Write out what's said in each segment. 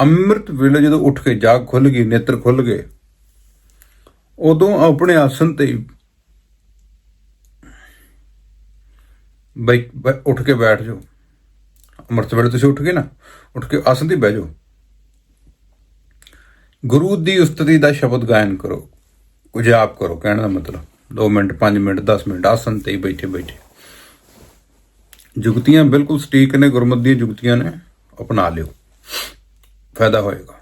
ਅੰਮ੍ਰਿਤ ਵੇਲੇ ਜਦੋਂ ਉੱਠ ਕੇ ਜਾਗ ਖੁੱਲ ਗਈ, ਨੇਤਰ ਖੁੱਲ ਗਏ, ਉਦੋਂ ਆਪਣੇ ਆਸਨ ਤੇ ਹੀ ਬਈ ਉੱਠ ਕੇ ਬੈਠ ਜਾਓ। ਅੰਮ੍ਰਿਤ ਵੇਲੇ ਤੁਸੀਂ ਉੱਠ ਗਏ ਨਾ, ਉੱਠ ਕੇ ਆਸਨ ਤੇ ਬਹਿ ਜਾਓ। ਗੁਰੂ ਦੀ ਉਸਤਤੀ ਦਾ ਸ਼ਬਦ ਗਾਇਨ ਕਰੋ, ਉਜਾਪ ਕਰੋ, ਕਹਿਣ ਦਾ ਮਤਲਬ 2 ਮਿੰਟ 5 ਮਿੰਟ 10 ਮਿੰਟ ਆਸਨ ਤੇ ਹੀ ਬੈਠੇ ਬੈਠੇ। ਜੁਗਤੀਆਂ ਬਿਲਕੁਲ ਸਟੀਕ ਨੇ, ਗੁਰਮਤਿ ਦੀਆਂ ਜੁਗਤੀਆਂ ਨੇ, ਅਪਣਾ ਲਿਓ। ਫਾਇਦਾ ਹੋਏਗਾ।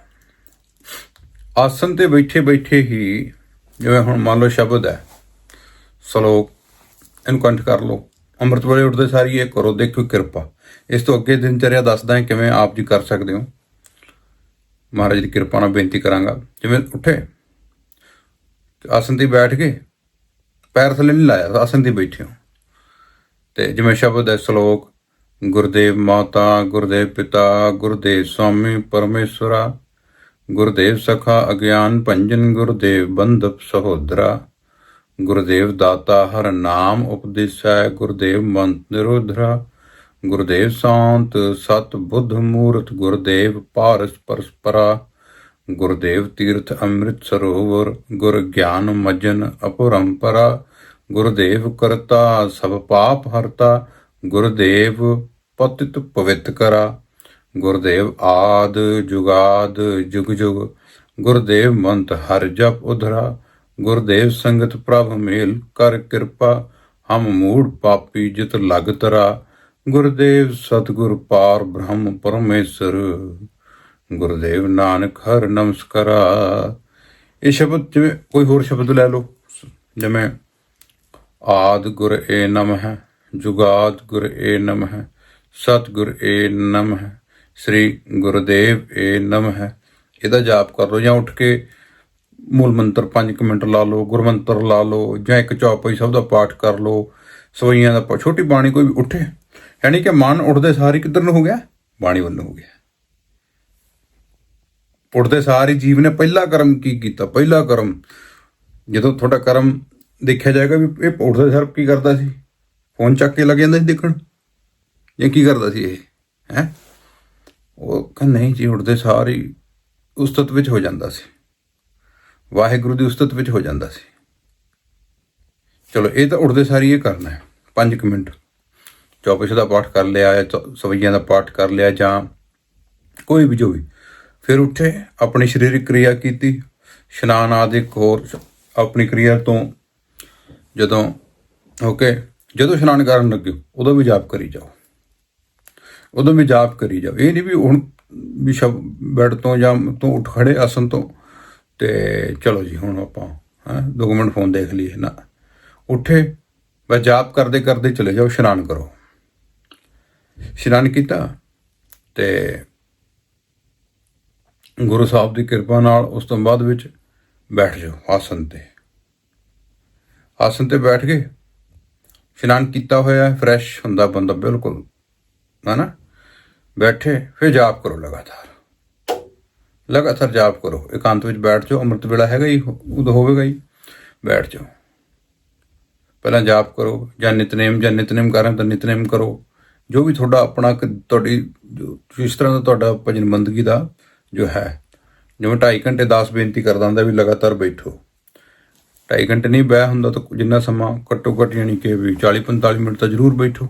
ਆਸਨ ਤੇ ਬੈਠੇ ਬੈਠੇ ਹੀ ਜਿਵੇਂ ਹੁਣ ਮੰਨ ਲਓ ਸ਼ਬਦ ਹੈ ਸਲੋਕ ਇਹਨੂੰ ਕੰਠ ਕਰ ਲਓ, ਅੰਮ੍ਰਿਤ ਵੇਲੇ ਉੱਠਦੇ ਸਾਰੀ ਇਹ ਕਰੋ ਦੇਖੋ ਕਿਰਪਾ। ਇਸ ਤੋਂ ਅੱਗੇ ਦਿਨਚਰਿਆ ਦੱਸਦਾ ਹਾਂ ਕਿਵੇਂ ਆਪ ਜੀ ਕਰ ਸਕਦੇ ਹੋ। ਮਹਾਰਾਜ ਦੀ ਕਿਰਪਾ ਨਾਲ ਬੇਨਤੀ ਕਰਾਂਗਾ, ਜਿਵੇਂ ਉੱਠੇ ਤੇ ਆਸਨ ਤੇ ਬੈਠ ਕੇ ਪੈਰ ਥੱਲੇ ਨਹੀਂ ਲਾਇਆ ਆਸਨ ਤੇ ਬੈਠੇ ਹੋ। ਤੇ ਜਿਵੇਂ ਸ਼ਬਦ ਹੈ, ਸ਼ਲੋਕ ਗੁਰਦੇਵ ਮਾਤਾ, ਗੁਰਦੇਵ ਪਿਤਾ, ਗੁਰਦੇਵ ਸਵਾਮੀ ਪਰਮੇਸ਼ਵਰਾ ਗੁਰਦੇਵ ਸਖਾ ਅਗਿਆਨ ਭੰਜਨ, ਗੁਰਦੇਵ ਬੰਧਪ ਸਹੋਦਰਾ, ਗੁਰਦੇਵ ਦਾਤਾ ਹਰ ਨਾਮ ਉਪਦੇਸੈ, ਗੁਰਦੇਵ ਮੰਤ ਨਿਰੋਧਰਾ, ਗੁਰਦੇਵ ਸ਼ਾਂਤ ਸਤ ਬੁੱਧ ਮੂਰਤ, ਗੁਰਦੇਵ ਪਾਰਸ ਪਰਸਪਰਾ, ਗੁਰਦੇਵ ਤੀਰਥ ਅੰਮ੍ਰਿਤ ਸਰੋਵਰ, ਗੁਰ ਗਿਆਨ ਮਜਨ ਅਪਰੰਪਰਾ, ਗੁਰਦੇਵ ਕਰਤਾ ਸਭ ਪਾਪ ਹਰਤਾ ਗੁਰਦੇਵ ਪਤਿਤ ਪਵਿੱਤ ਕਰਾ। ਗੁਰਦੇਵ ਆਦ ਜੁਗਾਦ ਜੁਗ ਜੁਗ। ਗੁਰਦੇਵ ਮੰਤ ਹਰ ਜਪ ਉਧਰਾ। ਗੁਰਦੇਵ ਸੰਗਤ ਪ੍ਰਭ ਮੇਲ ਕਰ ਕਿਰਪਾ। ਹਮ ਮੂੜ ਪਾਪੀ ਜਿਤ ਲਗ ਤਰਾ। ਗੁਰਦੇਵ ਸਤਿਗੁਰ ਪਾਰ ਬ੍ਰਹਮ ਪਰਮੇਸ਼ਰ। ਗੁਰਦੇਵ ਨਾਨਕ ਹਰ ਨਮਸਕਾਰਾ। ਇਹ ਸ਼ਬਦ ਜਿਵੇਂ ਕੋਈ ਹੋਰ ਸ਼ਬਦ ਲੈ ਲਓ। ਜਿਵੇਂ ਆਦ ਗੁਰ ਏ ਨਮः ਜੁਗਾਦ ਗੁਰ ਏ ਨਮः ਸਤਿਗੁਰ ਏ ਨਮः ਸ੍ਰੀ ਗੁਰਦੇਵ ਏ ਨਮः ਇਹਦਾ ਜਾਪ ਕਰ ਲਓ ਜਾਂ ਉੱਠ ਕੇ ਮੂਲ ਮੰਤਰ 5 ਮਿੰਟ ਲਾ ਲਓ ਗੁਰਮੰਤਰ ਲਾ ਲਓ, ਜਾਂ ਇੱਕ ਚੌਪਈ ਸਭ ਦਾ ਪਾਠ ਕਰ ਲਓ, ਸਵਈਆਂ ਦਾ ਛੋਟੀ ਬਾਣੀ ਕੋਈ ਵੀ ਉੱਠੇ। ਯਾਨੀ ਕਿ ਮਨ ਉੱਠਦੇ ਸਾਰੀ ਕਿੱਧਰ ਨੂੰ ਹੋ ਗਿਆ? ਬਾਣੀ ਵੱਲ ਨੂੰ ਹੋ ਗਿਆ। ਉੱਠਦੇ ਸਾਰੀ ਜੀਵ ਨੇ ਪਹਿਲਾ ਕਰਮ ਕੀ ਕੀਤਾ? ਪਹਿਲਾ ਕਰਮ, ਜਦੋਂ ਤੁਹਾਡਾ ਕਰਮ ਦੇਖਿਆ ਜਾਏਗਾ ਵੀ ਇਹ ਉੱਠਦੇ ਸਾਰ ਕੀ ਕਰਦਾ ਸੀ? ਫੋਨ ਚੱਕ ਕੇ ਲੱਗ ਜਾਂਦਾ ਸੀ ਦੇਖਣ। ਜਾਂ ਕੀ ਕਰਦਾ ਸੀ ਇਹ? ਹੈ? ਉਹ ਕਹਿੰਦਾ ਨਹੀਂ ਜੀ ਉੱਠਦੇ ਸਾਰੀ ਉਸਤਤ ਵਿੱਚ ਹੋ ਜਾਂਦਾ ਸੀ। ਵਾਹਿਗੁਰੂ ਦੀ ਉਸਤਤ ਵਿੱਚ ਹੋ ਜਾਂਦਾ ਸੀ। ਚਲੋ, ਇਹ ਤਾਂ ਉੱਠਦੇ ਸਾਰੀ ਇਹ ਕਰਨਾ ਹੈ। 5 ਮਿੰਟ। ਚੌਪਿਸ਼ ਦਾ ਪਾਠ ਕਰ ਲਿਆ ਜਾਂ ਚੌ- ਸਵਈਆਂ ਦਾ ਪਾਠ ਕਰ ਲਿਆ ਜਾਂ ਕੋਈ ਵੀ ਜੋ ਵੀ। ਫਿਰ ਉੱਠੇ, ਆਪਣੀ ਸਰੀਰਕ ਕਿਰਿਆ ਕੀਤੀ। ਇਸ਼ਨਾਨ ਆਦਿ ਹੋਰ ਆਪਣੀ ਕਿਰਿਆ ਤੋਂ ਜਦੋਂ ਓਕੇ ਜਦੋਂ ਇਸ਼ਨਾਨ ਕਰਨ ਲੱਗੇ ਉਦੋਂ ਵੀ ਜਾਪ ਕਰੀ ਜਾਓ। ਉਦੋਂ ਵੀ ਜਾਪ ਕਰੀ ਜਾਓ। ਇਹ ਨਹੀਂ ਵੀ ਹੁਣ ਵੀ ਸ਼ਬ, ਬੈੱਡ ਤੋਂ ਜਾਂ ਤੋਂ ਉੱਠ ਖੜੇ ਆਸਨ ਤੋਂ ਤੇ ਚਲੋ ਜੀ, ਹੁਣ ਆਪਾਂ, ਹਾਂ, ਦੋ ਮਿੰਟ ਫੋਨ ਦੇਖ ਲਈਏ ਨਾ। ਉੱਠੇ, ਬਸ ਜਾਪ ਕਰਦੇ ਕਰਦੇ ਚਲੇ ਜਾਓ, ਇਸ਼ਨਾਨ ਕਰੋ। ਇਸ਼ਨਾਨ ਕੀਤਾ ਤੇ ਗੁਰੂ ਸਾਹਿਬ ਦੀ ਕਿਰਪਾ ਨਾਲ ਉਸ ਤੋਂ ਬਾਅਦ ਵਿੱਚ ਬੈਠ ਜਾਓ ਆਸਨ ਤੇ। ਆਸਨ ਤੇ ਬੈਠ ਗਏ ਇਸ਼ਨਾਨ ਕੀਤਾ ਹੋਇਆ ਫਰੈਸ਼ ਹੁੰਦਾ ਬੰਦਾ ਬਿਲਕੁਲ, ਹੈ ਨਾ? ਬੈਠੇ, ਫਿਰ ਜਾਪ ਕਰੋ ਲਗਾਤਾਰ। ਲਗਾਤਾਰ ਜਾਪ ਕਰੋ, ਇਕਾਂਤ ਵਿੱਚ ਬੈਠ ਜਾਓ, ਅੰਮ੍ਰਿਤ ਵੇਲਾ ਹੈਗਾ ਹੀ ਉਦੋਂ, ਹੋਵੇਗਾ ਹੀ, ਬੈਠ ਜਾਓ। ਪਹਿਲਾਂ ਜਾਪ ਕਰੋ, ਜਾਂ ਨਿਤਨੇਮ ਜਾਂ ਨਿਤਨੇਮ ਕਰਾਂ ਤਾਂ ਨਿਤਨੇਮ ਕਰੋ। ਜੋ ਵੀ ਤੁਹਾਡਾ ਆਪਣਾ ਤੁਹਾਡੀ, ਜੋ ਜਿਸ ਤਰ੍ਹਾਂ ਦਾ ਤੁਹਾਡਾ ਭਜਨ ਬੰਦਗੀ ਦਾ ਜੋ ਹੈ, ਜਿਵੇਂ 2.5 ਘੰਟੇ ਦਾਸ ਬੇਨਤੀ ਕਰਦਾ ਹੁੰਦਾ ਵੀ ਲਗਾਤਾਰ ਬੈਠੋ। 2.5 ਘੰਟੇ ਨਹੀਂ ਬਹਿ ਹੁੰਦਾ ਤਾਂ ਜਿੰਨਾ ਸਮਾਂ ਘੱਟੋ ਘੱਟ ਯਾਨੀ ਕਿ ਵੀ 40 45 ਮਿੰਟ ਤਾਂ ਜ਼ਰੂਰ ਬੈਠੋ।